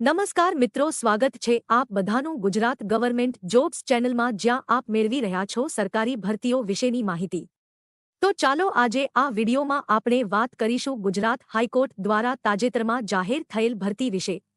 નમસ્કાર મિત્રો, સ્વાગત છે આપ બધાનું ગુજરાત ગવર્મેન્ટ જોબ્સ ચેનલમાં જ્યાં આપ મેળવી રહ્યા છો સરકારી ભરતીઓ વિશેની માહિતી. તો ચાલો આજે આ વિડીયોમાં આપણે વાત કરીશું ગુજરાત હાઈકોર્ટ દ્વારા તાજેતરમાં જાહેર થયેલ ભરતી વિશે.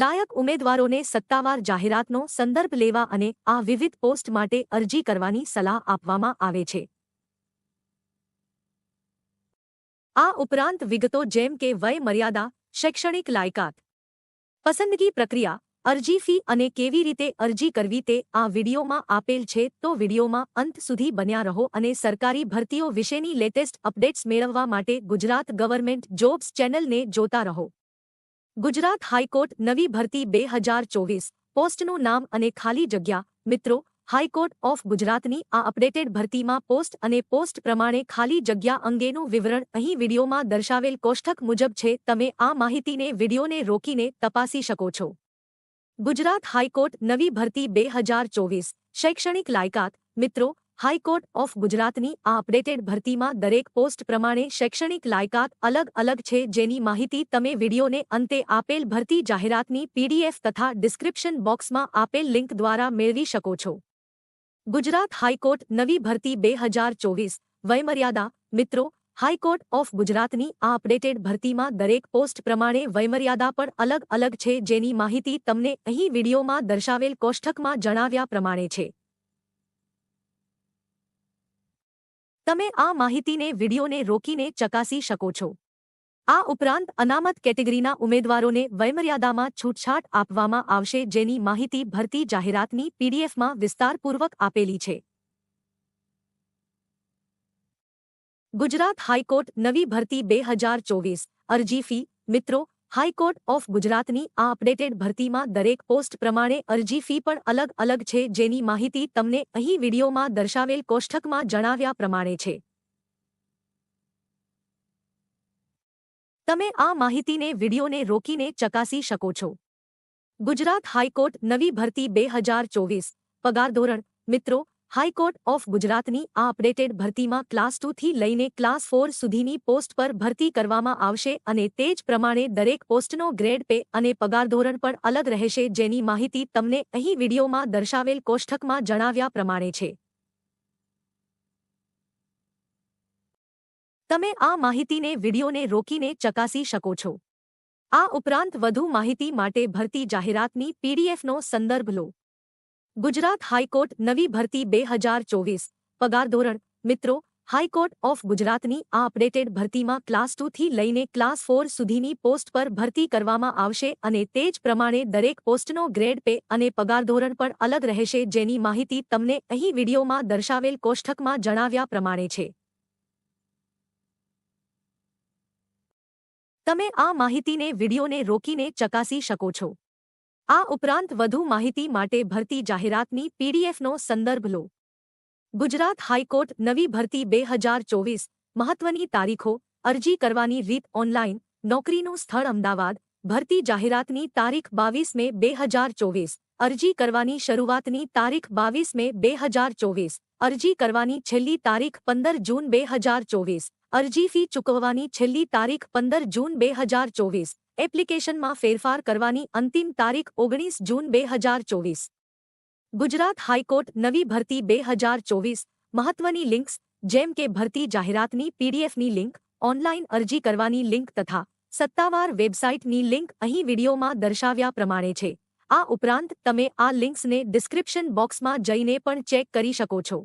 લાયક ઉમેદવારોને સત્તાવાર જાહેરાતનો સંદર્ભ લેવા અને આ વિવિધ પોસ્ટ માટે અરજી કરવાની સલાહ આપવામાં આવે છે. આ ઉપરાંત વિગતો જેમ કે વય મર્યાદા, શૈક્ષણિક લાયકાત, પસંદગી પ્રક્રિયા, અરજી ફી અને કેવી રીતે અરજી કરવી તે આ વિડીયોમાં આપેલ છે. તો વિડીયોમાં અંત સુધી બન્યા રહો અને સરકારી ભરતીઓ વિશેની લેટેસ્ટ અપડેટ્સ મેળવવા માટે ગુજરાત ગવર્મેન્ટ જોબ્સ ચેનલને જોતા રહો. ગુજરાત હાઈકોર્ટ નવી ભરતી બે હજાર ચોવીસ. પોસ્ટનું નામ અને ખાલી જગ્યા. મિત્રો, હાઈકોર્ટ ઓફ ગુજરાતની આ અપડેટેડ ભરતીમાં પોસ્ટ અને પોસ્ટ પ્રમાણે ખાલી જગ્યા અંગેનું વિવરણ અહીં વિડીયોમાં દર્શાવેલ કોષ્ટક મુજબ છે. તમે આ માહિતીને વિડીયોને રોકીને તપાસી શકો છો. ગુજરાત હાઈકોર્ટ નવી ભરતી બે હજાર ચોવીસ. શૈક્ષણિક લાયકાત. મિત્રો હાઈકોર્ટ ઓફ ગુજરાતની આ અપડેટેડ ભરતીમાં દરેક પોસ્ટ પ્રમાણે શૈક્ષણિક લાયકાત અલગ અલગ છે જેની માહિતી તમે વિડીયોને અંતે આપેલ ભરતી જાહેરાતની પીડીએફ તથા ડિસ્ક્રિપ્શન બોક્સમાં આપેલ લિંક દ્વારા મેળવી શકો છો. ગુજરાત હાઈકોર્ટ નવી ભરતી બે હજાર ચોવીસ. વયમર્યાદા, મિત્રો, હાઈકોર્ટ ઓફ ગુજરાતની આ અપડેટેડ ભરતીમાં દરેક પોસ્ટ પ્રમાણે વયમર્યાદા પણ અલગ અલગ છે જેની માહિતી તમને અહીં વિડીયોમાં દર્શાવેલ કોષ્ટકમાં જણાવ્યા પ્રમાણે છે. તમે આ માહિતીને વિડીયોને રોકીને ચકાસી શકો છો. આ ઉપરાંત અનામત કેટેગરીના ઉમેદવારોને વયમર્યાદામાં છૂટછાટ આપવામાં આવશે જેની માહિતી ભરતી જાહેરાતની પીડીએફમાં વિસ્તારપૂર્વક આપેલી છે. ગુજરાત હાઈકોર્ટ નવી ભરતી બે હજાર ચોવીસ અરજી ફી, મિત્રો હાઈકોર્ટ ઓફ ગુજરાતની આ અપડેટેડ ભરતીમાં દરેક પોસ્ટ પ્રમાણે અરજી ફી પણ અલગ અલગ છે જેની માહિતી તમને અહીં વિડીયોમાં દર્શાવેલ કોષ્ટકમાં જણાવ્યા પ્રમાણે છે. તમે આ માહિતીને વિડીયોને રોકીને ચકાસી શકો છો. ગુજરાત હાઈકોર્ટ નવી ભરતી બે હજાર ચોવીસ. પગાર ધોરણ, મિત્રો હાઈકોર્ટ ઓફ ગુજરાતની આ અપડેટેડ ભરતીમાં ક્લાસ ટુથી લઈને ક્લાસ ફોર સુધીની પોસ્ટ પર ભરતી કરવામાં આવશે અને તે જ પ્રમાણે દરેક પોસ્ટનો ગ્રેડ પે અને પગાર ધોરણ પણ અલગ રહેશે જેની માહિતી તમને અહીં વિડીયોમાં દર્શાવેલ કોષ્ટકમાં જણાવ્યા પ્રમાણે છે. તમે આ માહિતીને વિડીયોને રોકીને ચકાસી શકો છો. આ ઉપરાંત વધુ માહિતી માટે ભરતી જાહેરાતની પીડીએફનો સંદર્ભ લો. ગુજરાત હાઈકોર્ટ નવી ભરતી બે હજાર ચોવીસ. પગાર ધોરણ, મિત્રો, હાઈકોર્ટ ઓફ ગુજરાતની આ અપડેટેડ ભરતીમાં ક્લાસ ટુથી લઈને ક્લાસ ફોર સુધીની પોસ્ટ પર ભરતી કરવામાં આવશે અને તે જ પ્રમાણે દરેક પોસ્ટનો ગ્રેડ પે અને પગાર ધોરણ પણ અલગ રહેશે જેની માહિતી તમને અહીં વિડીયોમાં દર્શાવેલ કોષ્ટકમાં જણાવ્યા પ્રમાણે છે. તમે આ માહિતીને વિડીયોને રોકીને ચકાસી શકો છો. આ ઉપરાંત વધુ માહિતી માટે ભરતી જાહેરાતની પીડીએફનો સંદર્ભ લો. ગુજરાત હાઈકોર્ટ નવી ભરતી બે હજાર ચોવીસ મહત્વની તારીખો અરજી કરવાની રીત ઓનલાઈન નોકરીનું સ્થળ અમદાવાદ ભરતી જાહેરાતની તારીખ બાવીસ મે બે હજાર ચોવીસ અરજી કરવાની શરૂઆતની તારીખ બાવીસ મે બે હજાર ચોવીસ અરજી કરવાની છેલ્લી તારીખ પંદર જૂન બે હજાર ચોવીસ અરજી ફી ચૂકવવાની છેલ્લી તારીખ પંદર જૂન બે હજાર ચોવીસ એપ્લિકેશનમાં ફેરફાર કરવાની અંતિમ તારીખ ઓગણીસ જૂન બે હજાર ચોવીસ. ગુજરાત હાઈકોર્ટ નવી ભરતી બે હજાર ચોવીસ. મહત્વની લિંક્સ, જેમ કે ભરતી જાહેરાતની પીડીએફની લિંક, ઓનલાઈન અરજી કરવાની લિંક તથા સત્તાવાર વેબસાઇટની લિંક અહીં વિડીયોમાં દર્શાવ્યા પ્રમાણે છે. આ ઉપરાંત તમે આ લિંક્સને ડિસ્ક્રિપ્શન બોક્સમાં જઈને પણ ચેક કરી શકો છો.